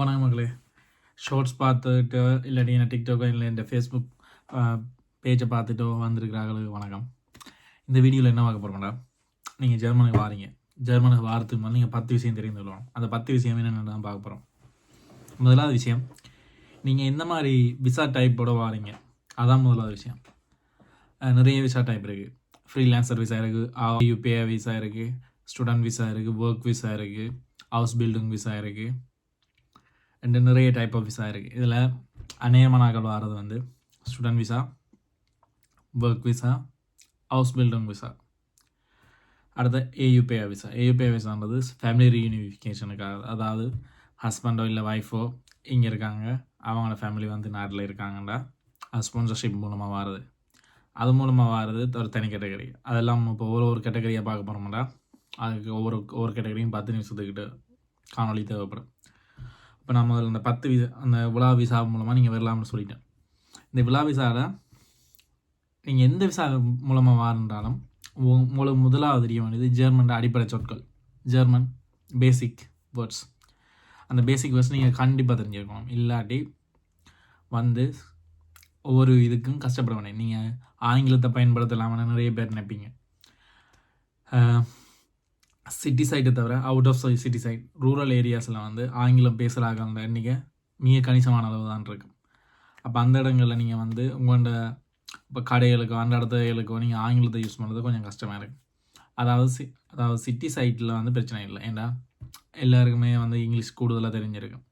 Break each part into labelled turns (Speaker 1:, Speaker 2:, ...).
Speaker 1: வணக்கம் மக்களே. ஷார்ட்ஸ் பார்த்துட்டு இல்லாட்டி என்ன டிக்டாக்கோ இல்லை இந்த ஃபேஸ்புக் பேஜை பார்த்துட்டோ வந்திருக்கிறாங்களுக்கு வணக்கம். இந்த வீடியோவில் என்ன பார்க்க போகிறோம்டா நீங்கள் ஜெர்மனுக்கு வாரீங்க. ஜெர்மனுக்கு வாரத்துக்கு முதல்ல நீங்கள் பத்து விஷயம் தெரிந்து கொள்ளணும். அந்த பத்து விஷயம் என்னென்னு தான் பார்க்க போகிறோம் முதலாவது விஷயம் நீங்கள் எந்த மாதிரி விசா டைப்போட வாரீங்க? அதான் முதலாவது விஷயம். நிறைய விசா டைப் இருக்குது ஃப்ரீலான்சர் விசா இருக்குது யூபிஐ விசா இருக்குது ஸ்டூடெண்ட் விசா இருக்குது ஒர்க் விசா இருக்குது ஹவுஸ் பில்டிங் விசா இருக்குது ரெண்டு நிறைய டைப் ஆஃப் விசா இருக்குது இதில் அநேகமான வர்றது வந்து student visa work visa house building visa அடுத்த ஏயுபிஐ விசா ஏயுபிஐ விசான்றது ஃபேமிலி ரீயூனிஃபிகேஷனுக்காக அதாவது ஹஸ்பண்டோ இல்லை ஒய்ஃபோ இங்கே இருக்காங்க அவங்களோட ஃபேமிலி வந்து நாட்டில் இருக்காங்கண்டா அது ஸ்பான்சர்ஷிப் மூலமாக வாருது. அது மூலமாக வாருது ஒரு தனி கேட்டகரி அதெல்லாம் இப்போ ஒவ்வொரு ஒரு கேட்டகரியாக பார்க்க போகிறோம்டா அதுக்கு ஒவ்வொரு ஒவ்வொரு கேட்டகரியும் பத்து நிமிஷத்துக்கிட்ட காணொலி தேவைப்படும். இப்போ நான் முதல்ல அந்த பத்து விசா அந்த விழா விசா மூலமாக நீங்கள் வரலாம்னு சொல்லிட்டேன். இந்த விழா விசாவில் நீங்கள் எந்த விசா மூலமாக வாருன்றாலும் உ- முதலாவது தெரிய வேண்டியது ஜெர்மன் அடிப்படை சொற்கள். ஜெர்மன் பேசிக் வேர்ட்ஸ் அந்த பேசிக் வேர்ட்ஸ் நீங்கள் கண்டிப்பாக தெரிஞ்சுருக்கணும் இல்லாட்டி வந்து ஒவ்வொரு இதுக்கும் கஷ்டப்பட வேண்டிய நீங்கள் ஆங்கிலத்தை பயன்படுத்தலாம்னு நிறைய பேர் நினைப்பீங்க. சிட்டி சைட்டை தவிர out of city side rural ஏரியாஸில் வந்து ஆங்கிலம் பேசுகிறாங்க எண்ணிக்கை மிக கணிசமான அளவு தான் இருக்கும் அப்போ அந்த இடங்களில் நீங்கள் வந்து உங்கள்கிட்ட இப்போ கடைகளுக்கோ அந்த இடத்துகளுக்கோ நீங்கள் ஆங்கிலத்தை யூஸ் பண்ணுறது கொஞ்சம் கஷ்டமாக இருக்குது அதாவது சி அதாவது சிட்டி சைட்டில் வந்து பிரச்சனை இல்லை. ஏன்னா எல்லாருக்குமே வந்து இங்கிலீஷ் கூடுதலாக தெரிஞ்சிருக்கும்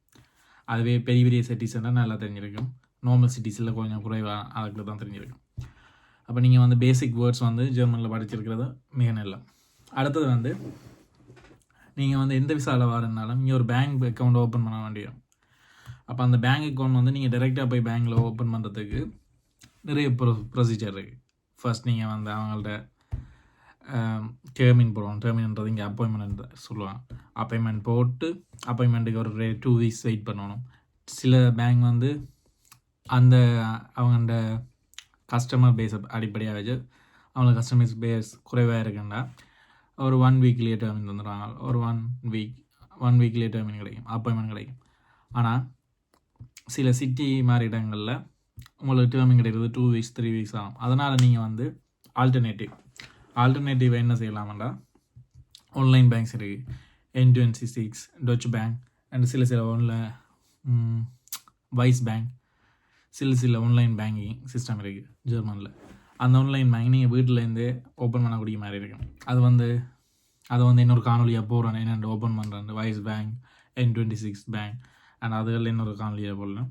Speaker 1: அதுவே பெரிய பெரிய சிட்டிஸ்னால் நல்லா தெரிஞ்சிருக்கும் நார்மல் சிட்டிஸில் கொஞ்சம் குறைவாக அதுக்கு தான் தெரிஞ்சிருக்கும் அப்போ நீங்கள் வந்து பேசிக் வேர்ட்ஸ் வந்து ஜெர்மனில் படிச்சிருக்கிறது மிக நல்ல. அடுத்தது வந்து நீங்கள் வந்து எந்த விசாவில் வரனாலும் இங்கே ஒரு பேங்க் அக்கௌண்ட் ஓப்பன் பண்ண வேண்டியும் அப்போ அந்த பேங்க் அக்கௌண்ட் வந்து நீங்கள் டைரெக்டாக போய் பேங்க்கில் ஓப்பன் பண்ணுறதுக்கு நிறைய ப்ரொ ப்ரொசீஜர் இருக்குது ஃபர்ஸ்ட் நீங்கள் வந்து அவங்கள்ட்ட டேர்மின் போடுவோம் டேர்மின்ன்றது இங்கே அப்பாயின்மெண்ட் சொல்லுவாங்க. அப்பாயின்மெண்ட் போட்டு அப்பாயின்மெண்ட்டுக்கு ஒரு டூ வீக்ஸ் வெயிட் பண்ணணும். சில பேங்க் வந்து அந்த அவங்கள்ட கஸ்டமர் பேஸை அடிப்படையாக வச்சு அவங்களுக்கு கஸ்டமர்ஸ் பேஸ் குறைவாக இருக்குன்னா ஒரு ஒன் வீக்லேயே டேர்மின் தந்துடுறாங்க. ஒரு ஒன் வீக் ஒன் வீக்லேயே டேர்மின் கிடைக்கும். அப்பாயின்மெண்ட் கிடைக்கும். ஆனால் சில சிட்டி மாதிரி இடங்களில் உங்களுக்கு டேர்மின் கிடைக்கிறது டூ வீக்ஸ் த்ரீ வீக்ஸ் ஆகும். அதனால் நீங்கள் வந்து ஆல்டர்னேட்டிவ் ஆல்டர்னேட்டிவ் என்ன செய்யலாமண்டா ஆன்லைன் பேங்க்ஸ் இருக்குது N twenty six Deutsche bank and சில சில ஒன்ல வைஸ் பேங்க் சில சில ஆன்லைன் பேங்கிங் சிஸ்டம் இருக்குது ஜெர்மனில். அந்த ஆன்லைன் பேங்க் நீங்கள் வீட்டிலேருந்து ஓப்பன் பண்ணக்கூடிய மாதிரி இருக்கும். அது வந்து அதை வந்து இன்னொரு காணொலியாக போகிறேன் என்னென்று ஓப்பன் பண்ணுறேன் Wise bank N twenty six bank and அதுகளில் இன்னொரு காணொலியாக போடலாம்.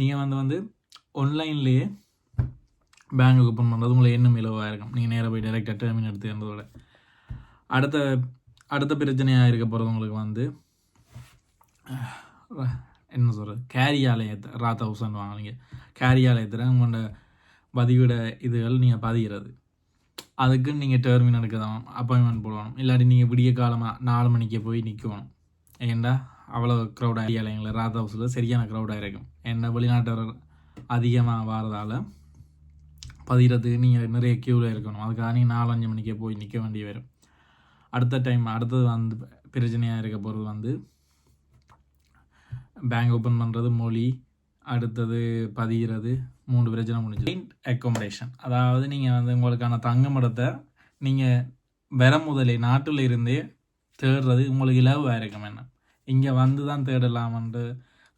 Speaker 1: நீங்கள் வந்து வந்து ஆன்லைன்லேயே பேங்க் ஓப்பன் பண்ணுறது உங்களுக்கு இன்னும் இலவாக இருக்கும். நீங்கள் நேராக போய் டைரெக்டாக டெர்மின் எடுத்துக்கிறதோட அடுத்த அடுத்த பிரச்சனையாக இருக்க போகிறது உங்களுக்கு வந்து என்ன சொல்கிறது கேரி ஆலயத்தை ராத் ஹவுஸ்ன்னு வாங்க நீங்கள் கேரி ஆலயத்தில் உங்களோட பதிவிட இதுகள் நீங்கள் பதிகிறது அதுக்கு நீங்கள் டெர்மின் எடுக்கணும் அப்பாயின்மெண்ட் போடணும். இல்லாட்டி நீங்கள் விடிய காலமாக நாலு மணிக்கு போய் நிற்கணும் ஏன்டா அவ்வளோ க்ரௌட் எங்களை? ராத் ஹவுஸில் சரியான க்ரௌடாக இருக்கும். ஏன்னா வெளிநாட்டவர் அதிகமாக வரதால் பதிகிறதுக்கு நீங்கள் நிறைய க்யூவில் இருக்கணும். அதுக்காக நீங்கள் நாலு அஞ்சு மணிக்கே போய் நிற்க வேண்டிய வரும். அடுத்த டைம் அடுத்தது வந்து பிரச்சனையாக இருக்க போகிறது வந்து பேங்க் ஓப்பன் பண்ணுறது மொழி அடுத்தது பதிகிறது மூன்று பிரச்சனை முடிஞ்சது. அக்கோமடேஷன் அதாவது நீங்கள் வந்து உங்களுக்கான தங்குமிடத்தை நீங்கள் வர முதலே நாட்டில் இருந்தே தேடுறது உங்களுக்கு இலவாக இருக்கும் என்ன? இங்கே வந்து தான் தேடலாமன்ட்டு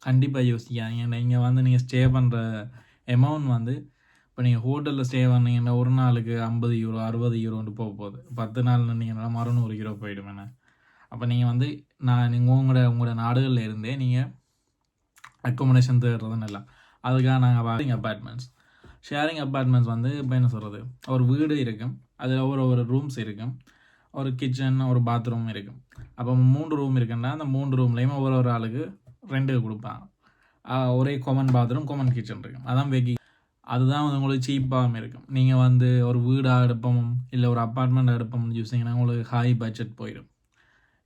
Speaker 1: கண்டிப்பாக யோசிக்காதீங்க. இங்கே வந்து நீங்கள் ஸ்டே பண்ணுற அமௌண்ட் வந்து இப்போ நீங்கள் ஹோட்டலில் ஸ்டே பண்ணீங்கன்னா ஒரு நாளுக்கு ஐம்பது யூரோ அறுபது யூரோன்ட்டு போக போகுது. பத்து நாள் நின்னீங்கன்னா மறுநூறு யூரோ போயிடும் என்ன? அப்போ நீங்கள் வந்து நான் நீங்கள் உங்களோட உங்களோட நாடுகளில் இருந்தே நீங்கள் அக்கோமடேஷன் தேடுறதுன்னு நல்லா அதுக்காக நாங்கள் ஷேரிங் அப்பார்ட்மெண்ட்ஸ் ஷேரிங் அப்பார்ட்மெண்ட்ஸ் வந்து இப்போ என்ன சொல்கிறது ஒரு வீடு இருக்கும். அதில் ஒரு ஒரு ரூம்ஸ் இருக்கும். ஒரு கிச்சன் ஒரு பாத்ரூம் இருக்கும். அப்போ மூன்று ரூம் இருக்குன்னா அந்த மூன்று ரூம்லேயும் ஒவ்வொரு ஒரு ஆளுக்கு ரெண்டு கொடுப்பாங்க. ஒரே காமன் பாத்ரூம் காமன் கிச்சன் இருக்கும். அதான் வெகி அதுதான் வந்து உங்களுக்கு சீப்பாகவும் இருக்கும். நீங்கள் வந்து ஒரு வீடாக எடுப்போம் இல்லை ஒரு அப்பார்ட்மெண்ட் எடுப்போம்னு யூஸிங்கன்னா உங்களுக்கு ஹை பட்ஜெட் போயிடும்.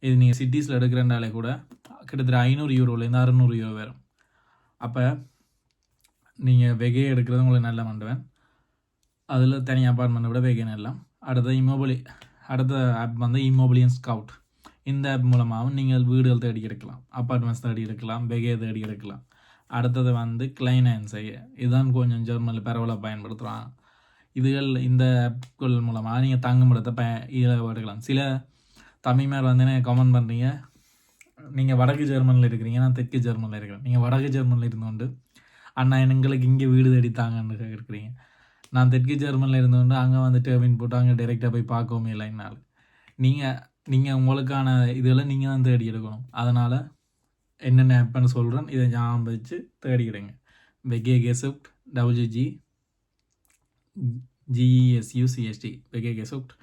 Speaker 1: இது நீங்கள் சிட்டிஸில் எடுக்கிறனாலே கூட கிட்டத்தட்ட ஐநூறு யூரோலேருந்து அறுநூறு யூரோ வரும் அப்போ நீங்கள் வெகே எடுக்கிறது உங்களுக்கு நல்ல பண்ணுவேன் அதில் தனி அப்பார்ட்மெண்ட்டை விட வெகே நல்லா. அடுத்த இமோபிலி அடுத்த ஆப் வந்து இமோபிலியன் ஸ்கவுட் இந்த ஆப் மூலமாகவும் நீங்கள் வீடுகள் தேடி எடுக்கலாம். அப்பார்ட்மெண்ட்ஸ் தேடி எடுக்கலாம். வெகே தேடி எடுக்கலாம். அடுத்தது வந்து கிளைனான்ஸை இதுதான் கொஞ்சம் ஜெர்மனில் பரவலாக பயன்படுத்துகிறான் இதுகள் இந்த ஆப்கள் மூலமாக நீங்கள் தங்குமிடத்தை ப இதில் எடுக்கலாம். சில தமிழ்மார் வந்து என்ன கமெண்ட் பண்ணுறீங்க நீங்கள் வடக்கு ஜெர்மனியில் இருக்கிறீங்க நான் தெற்கு ஜெர்மனியில் இருக்கிறேன். நீங்கள் வடக்கு ஜெர்மனியில் இருந்தோண்டு அண்ணா எங்களுக்கு இங்கே வீடு தேடித்தாங்கன்னு இருக்கிறீங்க நான் தெற்கு ஜெர்மனியில் இருந்தோண்டு அங்கே வந்துட்டு அப்படின்னு போட்டு அங்கே டைரெக்டாக போய் பார்க்கவும் இல்லை நீங்கள் நீங்கள் உங்களுக்கான இதெல்லாம் நீங்கள் தான் தேடி எடுக்கணும். அதனால் என்னென்ன ஆப்னு சொல்கிறேன் இதை ஞாபகம் வச்சு தேடிக்கிடுங்க வெகே கெசுப்ட் டபிள்யூஜி ஜிஇஎஸ்யூசிஎஸ்டி வெகே கெசப்ட்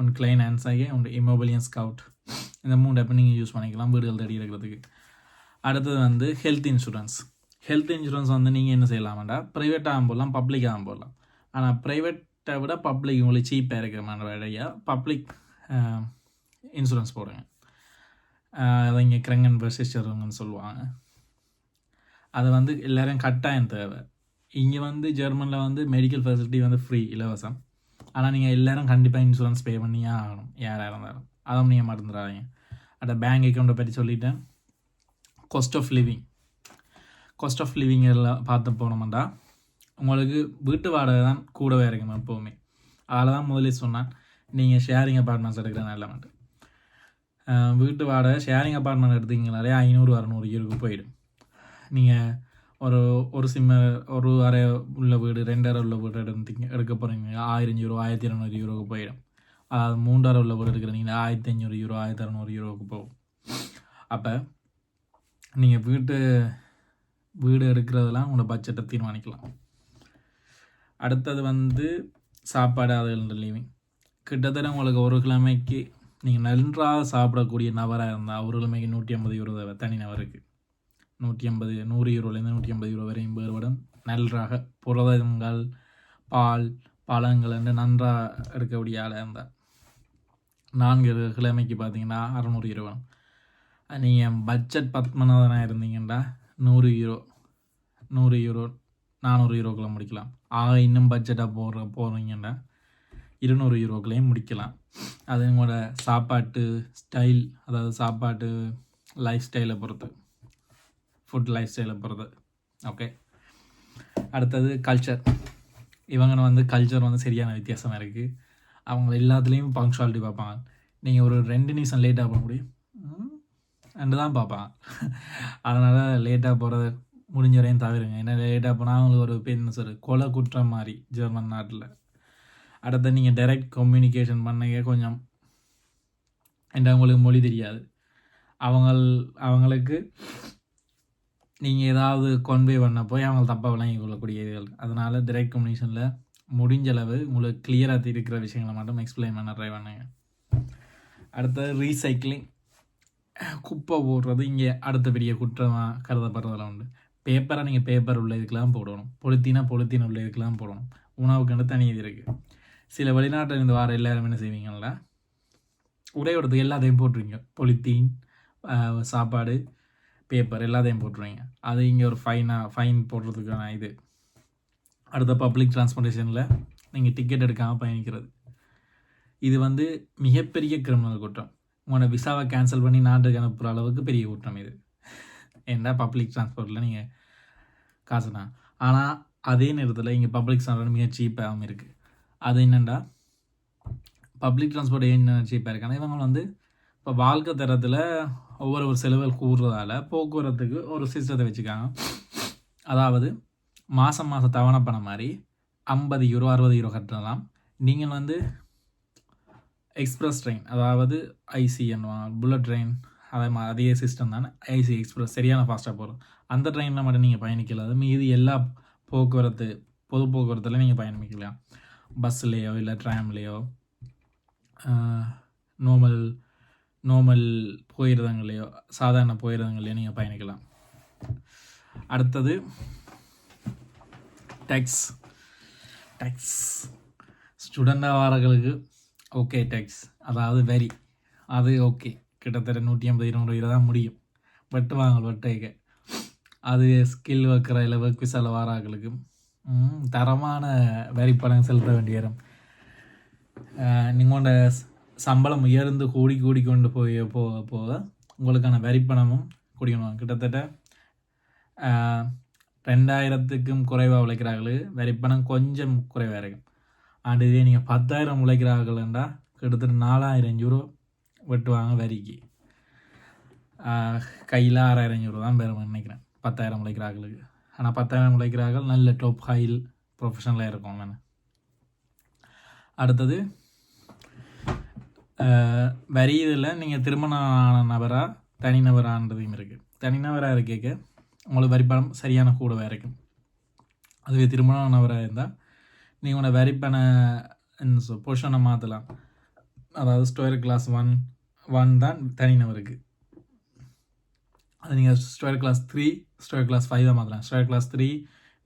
Speaker 1: ஒன் கிளைன் ஆன்சாகே ஒன் இமோபிலியன் ஸ்கவுட் இந்த மூணு ஆப்பை நீங்கள் யூஸ் பண்ணிக்கலாம் வீடுகள் தேடி எடுக்கிறதுக்கு. அடுத்தது வந்து ஹெல்த் இன்சூரன்ஸ் ஹெல்த் இன்சூரன்ஸ் வந்து நீங்கள் என்ன செய்யலாமாண்டா? ப்ரைவேட்டாக போடலாம் பப்ளிக்காக போடலாம். ஆனால் ப்ரைவேட்டை விட பப்ளிக் உங்களுக்கு சீப்பாக இருக்கிற மாதிரி வழியாக பப்ளிக் இன்சூரன்ஸ் போடுங்க. அதை இங்கே கிரங்கன் சிஸ்டருங்கன்னு சொல்லுவாங்க. அது வந்து எல்லோரும் கட்டாயம் தேவை. இங்கே வந்து ஜெர்மனில் வந்து மெடிக்கல் ஃபெசிலிட்டி வந்து ஃப்ரீ இலவசம். ஆனால் நீங்கள் எல்லாரும் கண்டிப்பாக இன்சூரன்ஸ் பே பண்ணியே ஆகணும். யாராக இருந்தாலும். அதை நீங்கள் மறந்துடாதீங்க. அட பேங்க் அக்கௌண்ட்டை பற்றி சொல்லிட்டேன். Cost of living cost of living எல்லாம் பார்த்து போனோம்டா. உங்களுக்கு வீட்டு வாடகை தான் கூடவே இருக்கும் எப்போவுமே. அதில் தான் முதலே சொன்னேன். நீங்கள் ஷேரிங் அப்பார்ட்மெண்ட்ஸ் எடுக்கிற நல்ல வீட்டு வாடகை ஷேரிங் அப்பார்ட்மெண்ட் எடுத்தீங்கனாலே ஐநூறு அறநூறு இருக்கு போயிடும். நீங்கள் ஒரு ஒரு சிம்ம ஒரு அறை உள்ள வீடு ரெண்டரை உள்ள வீடு எடுத்தீங்க எடுக்க போகிறீங்க ஆயிரம் யூரோ ஆயிரத்தி இரநூறு யூரோக்கு போயிடும். அதாவது உள்ள வீடு எடுக்கிறீங்க ஆயிரத்தி அஞ்சூறு யூரோ ஆயிரத்தி அறநூறு யூரோவுக்கு போகும். அப்போ நீங்கள் வீட்டு வீடு எடுக்கிறதெல்லாம் உங்களோட பட்ஜெட்டை தீர்மானிக்கலாம். அடுத்தது வந்து சாப்பாடு அது லிவிங் கிட்டத்தட்ட உங்களுக்கு ஒரு கிழமைக்கு நீங்கள் நன்றாக சாப்பிடக்கூடிய நபராக இருந்தால் ஒரு கிழமைக்கு நூற்றி ஐம்பது யூரோ தனி நபருக்கு. நூற்றி ஐம்பது நூறு யூரோலேருந்து நூற்றி ஐம்பது யூரோ வரையும் வேறுபடும். நன்றாக புரதங்கள் பால் பழங்கள் என்று நன்றாக எடுக்கக்கூடிய ஆளாக இருந்தால் நான்கு கிழமைக்கு பார்த்தீங்கன்னா அறநூறு யூரோ வேணும் நீங்கள் பட்ஜெட் பத்மநாதனாக இருந்தீங்கன்னா நூறு யூரோ நூறு யூரோ நானூறு யூரோக்களை முடிக்கலாம். ஆக இன்னும் பட்ஜெட்டாக போடுற போகிறீங்கன்னா இருநூறு யூரோக்களையும் முடிக்கலாம். அது உங்களோட சாப்பாட்டு ஸ்டைல் அதாவது சாப்பாட்டு லைஃப் ஸ்டைலை பொறுத்து. ஃபுட் லைஃப் ஸ்டைலை போகிறது ஓகே அடுத்தது கல்ச்சர் இவங்க வந்து கல்ச்சர் வந்து சரியான வித்தியாசமாக இருக்குது அவங்க எல்லாத்துலேயும் பங்க்சுவாலிட்டி பார்ப்பாங்க. நீங்கள் ஒரு ரெண்டு நிமிஷம் லேட்டாக போக முடியும். ரெண்டு தான் பார்ப்பாங்க. அதனால் லேட்டாக போகிறது முடிஞ்ச வரையும் தவிருங்க. ஏன்னா லேட்டாக போனால் அவங்களுக்கு ஒரு என்ன சார் கொலை குற்றம் மாதிரி ஜெர்மன் நாட்டில். அடுத்து நீங்கள் டைரக்ட் கம்யூனிகேஷன் பண்ணீங்க. கொஞ்சம் என்ற அவங்களுக்கு மொழி தெரியாது. அவங்கள் அவங்களுக்கு நீங்கள் ஏதாவது கொன்வே பண்ண போய் அவங்க தப்பாக விளங்கி கொள்ளக்கூடிய இதுகள் அதனால் டிரெக்ட் கம்யூனிகேஷனில் முடிஞ்ச அளவு உங்களுக்கு கிளியராக இருக்கிற விஷயங்களை மட்டும் எக்ஸ்பிளைன் பண்ண ட்ரை பண்ணுங்க. அடுத்தது ரீசைக்ளிங் குப்பை போடுறது இங்கே அடுத்த பெரிய குற்றமாக கருதப்படுறதெல்லாம் உண்டு. பேப்பரை நீங்கள் பேப்பர் உள்ள இதுக்கெலாம் போடணும். பொலித்தீனா பொலித்தீன் உள்ள இதுக்கெலாம் போடணும். உணவுக்குன்னு தனி இது இருக்குது சில வெளிநாட்டில் இருந்து வார எல்லாரும் என்ன செய்வீங்களா ஒரே எல்லாத்தையும் போட்டுருவீங்க பொலித்தீன் சாப்பாடு பேப்பர் எல்லாத்தையும் போட்டுருவீங்க. அது இங்கே ஒரு ஃபைனாக ஃபைன் போடுறதுக்கான இது. அடுத்த பப்ளிக் டிரான்ஸ்போர்ட்டேஷனில் நீங்கள் டிக்கெட் எடுக்காமல் பயணிக்கிறது. இது வந்து மிகப்பெரிய கிரிமினல் குற்றம். உங்களோட விசாவை கேன்சல் பண்ணி நாட்டுக்கு அனுப்புகிற அளவுக்கு பெரிய குற்றம் இது. ஏன்னா பப்ளிக் டிரான்ஸ்போர்ட்டில் நீங்கள் காசு தான் ஆனால் அதே நேரத்தில் இங்கே பப்ளிக் டிரான்ஸ்போர்ட் மிக சீப்பாகவும் இருக்குது அது என்னென்னா பப்ளிக் டிரான்ஸ்போர்ட் என்ன சீப்பாக இருக்காங்க இவங்க வந்து இப்போ வாழ்க்கை தரத்தில் ஒவ்வொரு ஒரு செலவுகள் கூறுறதால போக்குவரத்துக்கு ஒரு சிஸ்டத்தை வச்சுக்காங்க. அதாவது மாதம் மாதம் தவணை பண்ண மாதிரி ஐம்பது யூரோ அறுபது யூரோ கட்டலாம். நீங்கள் வந்து எக்ஸ்பிரஸ் ட்ரெயின் அதாவது ஐசிஎன் புல்லட் ட்ரெயின் அதே மாதிரி அதே சிஸ்டம் தானே ஐசி எக்ஸ்ப்ரெஸ் சரியான ஃபாஸ்ட்டாக போகிறோம் அந்த ட்ரெயினில் மட்டும் நீங்கள் பயணிக்கலாது மீதி எல்லா போக்குவரத்து பொது போக்குவரத்தில் நீங்கள் பயணிக்கலாம். பஸ்ஸுலேயோ இல்லை ட்ராம்லேயோ நார்மல் நார்மல் போயிடுறதுங்களையோ சாதாரண போயிருந்தங்களையோ நீங்கள் பயணிக்கலாம். அடுத்தது டேக்ஸ் டேக்ஸ் ஸ்டூடெண்டாக வரவங்களுக்கு ஓகே டேக்ஸ் அதாவது வரி. அது ஓகே கிட்டத்தட்ட நூற்றி ஐம்பது இருநூறு ரூபா தான் முடியும் வெட்டுவாங்க வெட்டைக்க அது ஸ்கில் ஒர்க்கரை இல்லை ஒர்க் விசால வாராக்களுக்கு தரமான வரி பணம் செலுத்த வேண்டிய இடம். நீங்களோட சம்பளம் உயர்ந்து கூடி கூடி கொண்டு போய் போக போக உங்களுக்கான வரிப்பணமும் குடிக்கணும். கிட்டத்தட்ட ரெண்டாயிரத்துக்கும் குறைவாக உழைக்கிறார்கள். வரிப்பணம் கொஞ்சம் குறைவாக இருக்கும். அதுவே நீங்கள் பத்தாயிரம் உழைக்கிறார்கள்ன்றா கிட்டத்தட்ட நாலாயிரம் யூரோ வெட்டுவாங்க வரிக்கு. கையில் ஆறாயிரம் யூரோ தான் பெறும் நினைக்கிறேன். பத்தாயிரம் உழைக்கிறார்களுக்கு ஆனால் பத்தாயிரம் உழைக்கிறார்கள் நல்ல டாப் ஹைல் ப்ரொஃபஷனலாக இருக்கும். நான் அடுத்தது வரி இதில் நீங்கள் திருமணம் ஆன நபராக தனிநபரான்றதையும் இருக்குது தனிநபராக இருக்கேக்க உங்களுக்கு வரிப்பணம் சரியான கூடவே இருக்கும் அதுவே திருமணம் ஆனவராக இருந்தால் நீங்கள் உங்களோட வரிப்பண பொசிஷனை மாற்றலாம் அதாவது ஸ்டோயர் கிளாஸ் ஒன் ஒன் தான் தனிநபருக்கு அது நீங்கள் ஸ்டோயர் கிளாஸ் த்ரீ ஸ்டோயர் கிளாஸ் ஃபைவாக மாற்றலாம் ஸ்டோயர் கிளாஸ் த்ரீ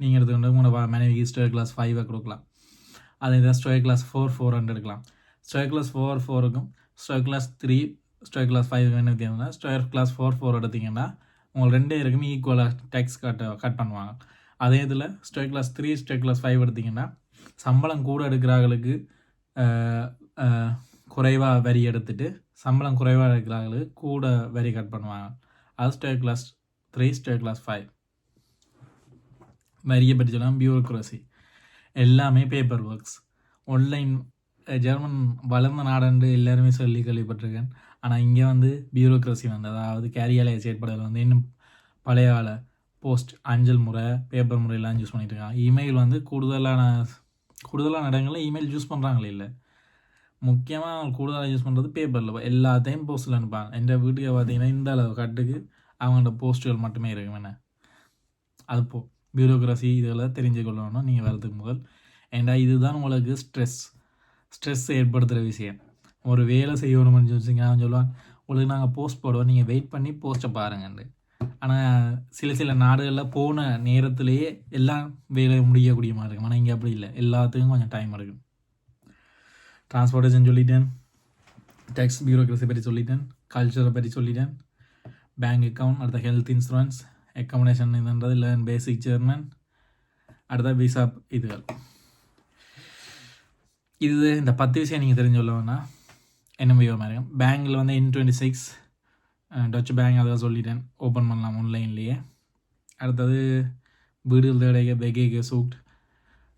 Speaker 1: நீங்கள் எடுத்துக்கொண்டு உங்களோட மனைவிக்கு ஸ்டோயர் கிளாஸ் ஃபைவாக கொடுக்கலாம். அதே தான் ஸ்டோயர் கிளாஸ் ஃபோர் ஃபோர் ஹண்ட்ரட் எடுக்கலாம். ஸ்டோயர் கிளாஸ் ஃபோர் ஃபோருக்கும் ஸ்டோர் கிளாஸ் த்ரீ ஸ்டோயர் கிளாஸ் ஃபைவ் என்ன வித்தியாசம்னா ஸ்டோயர் கிளாஸ் ஃபோர் ஃபோர் எடுத்தீங்கன்னா உங்களுக்கு ரெண்டு இருக்குமே ஈக்குவலாக டேக்ஸ் கட் கட் பண்ணுவாங்க. அதே இதில் ஸ்டோயர் கிளாஸ் த்ரீ ஸ்டோயர் கிளாஸ் ஃபைவ் எடுத்தீங்கன்னா சம்பளம் கூட எடுக்கிறார்களுக்கு குறைவாக வரி எடுத்துட்டு சம்பளம் குறைவாக எடுக்கிறார்களுக்கு கூட வரி கட் பண்ணுவாங்க. அது ஸ்டோயர் கிளாஸ் த்ரீ ஸ்டே கிளாஸ் ஃபைவ் வரியை பற்றி சொல்லலாம் பியூரோக்ரஸி எல்லாமே பேப்பர் ஒர்க்ஸ் ஆன்லைன் ஜெர்மன் வளர்ந்த நாடென்று எல்லாருமே சொல்லி கேள்விப்பட்டிருக்கேன். ஆனால் இங்கே வந்து பியூரோக்ரஸி வந்து அதாவது கேரியாலய செயற்படுதல் வந்து இன்னும் பழைய கால போஸ்ட் அஞ்சல் முறை பேப்பர் முறையெல்லாம் யூஸ் பண்ணிகிட்டு இருக்காங்க. இமெயில் வந்து கூடுதலான கூடுதலான இடங்களில் இமெயில் யூஸ் பண்ணுறாங்களே இல்லை. முக்கியமாக அவங்க கூடுதலாக யூஸ் பண்ணுறது பேப்பரில் எல்லாத்தையும் போஸ்ட்டில் அனுப்பாங்க எந்த வீட்டுக்கு பார்த்தீங்கன்னா இந்த அளவு கட்டுக்கு அவங்களோட போஸ்ட்டுகள் மட்டுமே இருக்கும் என்ன. அது போ பியூரோக்ரஸி இதெல்லாம் தெரிஞ்சு கொள்ளணும் நீங்கள் வரதுக்கு முதல். ஏண்டா இதுதான் உங்களுக்கு ஸ்ட்ரெஸ் ஸ்ட்ரெஸ் ஏற்படுத்துகிற விஷயம். ஒரு வேலை செய்யணும்னு வச்சுங்க அவன் சொல்லுவான் உங்களுக்கு நாங்கள் போஸ்ட் போடுவோம். நீங்கள் வெயிட் பண்ணி போஸ்ட்டை பாருங்கண்டு ஆனால் சில சில நாடுகளில் போன நேரத்திலேயே எல்லாம் வேலை முடியக்கூடிய மாதிரி இருக்கும். ஆனால் இங்கே அப்படி இல்லை. எல்லாத்துக்கும் கொஞ்சம் டைம் எடுக்கும் டிரான்ஸ்போர்ட்டேஷன் சொல்லிட்டேன். டேக்ஸ் பியூரோக்ரஸி பற்றி சொல்லிட்டேன். கல்ச்சரை பற்றி சொல்லிட்டேன். பேங்க் அக்கவுண்ட் அடுத்த ஹெல்த் இன்சூரன்ஸ் அக்காமடேஷன் இதுன்றது இல்லை பேசிக் சேர்மன் அடுத்த விசா இதுகள். இது இந்த பத்து விஷயம் நீங்கள் தெரிஞ்சு கொள்ள என்ன விவரமாக மாதிரி பேங்கில் வந்து N twenty six Deutsche bank அதை சொல்லிட்டேன். ஓப்பன் பண்ணலாம் ஆன்லைன்லேயே அடுத்தது வீடுகள் தேடைய பெகேகே சூக்ட்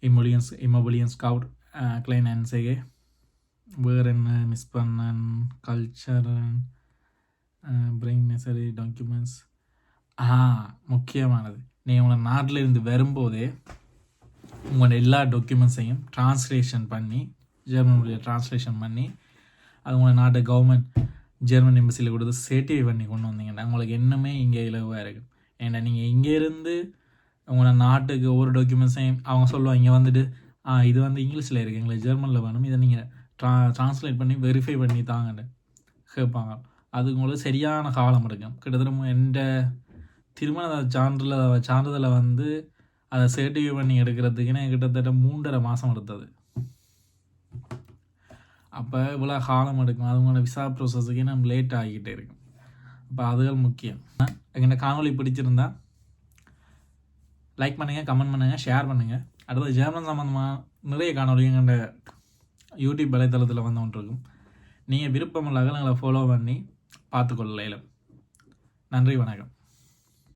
Speaker 1: இமோலியன்ஸ் இமோபிலியன் ஸ்கவுட் கிளைன் அன்சேகே வேறு என்ன மிஸ் பண்ணன்? கல்ச்சர் பிரிங் நெசரி டாக்குமெண்ட்ஸ் ஆ முக்கியமானது. நீ உங்களை நாட்டில் இருந்து வரும்போதே உங்களோட எல்லா டாக்குமெண்ட்ஸையும் ட்ரான்ஸ்லேஷன் பண்ணி ஜெர்மன் மொழியில் ட்ரான்ஸ்லேஷன் பண்ணி அது உங்களை நாட்டு கவர்மெண்ட் ஜெர்மன் எம்பசியில் கொடுத்து சர்டிஃபை பண்ணி கொண்டு வந்தீங்கன்னா உங்களுக்கு இன்னுமே இங்கே இலவாக இருக்கும். ஏன்னா நீங்கள் இங்கேருந்து உங்களோட நாட்டுக்கு ஒவ்வொரு டாக்குமெண்ட்ஸையும் அவங்க சொல்லுவாங்க இங்கே வந்துட்டு ஆ இது வந்து இங்கிலீஷில் இருக்குது எங்களுக்கு ஜெர்மனில் வேணும். இதை நீங்கள் ட்ரா ட்ரான்ஸ்லேட் பண்ணி வெரிஃபை பண்ணி தாங்கன்னு கேட்பாங்க. அது உங்களுக்கு சரியான காலம் எடுக்கும். கிட்டத்தட்ட எந்த திருமண சான்றில் சான்றிதழை வந்து அதை சர்டிஃபை பண்ணி எடுக்கிறதுக்குன்னு கிட்டத்தட்ட மூன்றரை மாதம் எடுத்தது. அப்போ இவ்வளோ காலம் எடுக்கும். அதுங்களோட விசா ப்ரோசஸுக்கு நம்ம லேட் ஆகிக்கிட்டே இருக்கும். அப்போ அதுகள் முக்கியம். எங்கள் காணொளி பிடிச்சிருந்தா லைக் பண்ணுங்கள் கமெண்ட் பண்ணுங்கள் ஷேர் பண்ணுங்கள் அடுத்தது ஜெர்மன் சம்மந்தமாக நிறைய காணொலி எங்கள்ட யூடியூப் வலைத்தளத்தில் வந்து ஒன்று இருக்கும் நீங்கள் விருப்பமில்லாத எங்களை ஃபாலோ பண்ணி பார்த்துக்கொள்ளலாம் நன்றி வணக்கம்.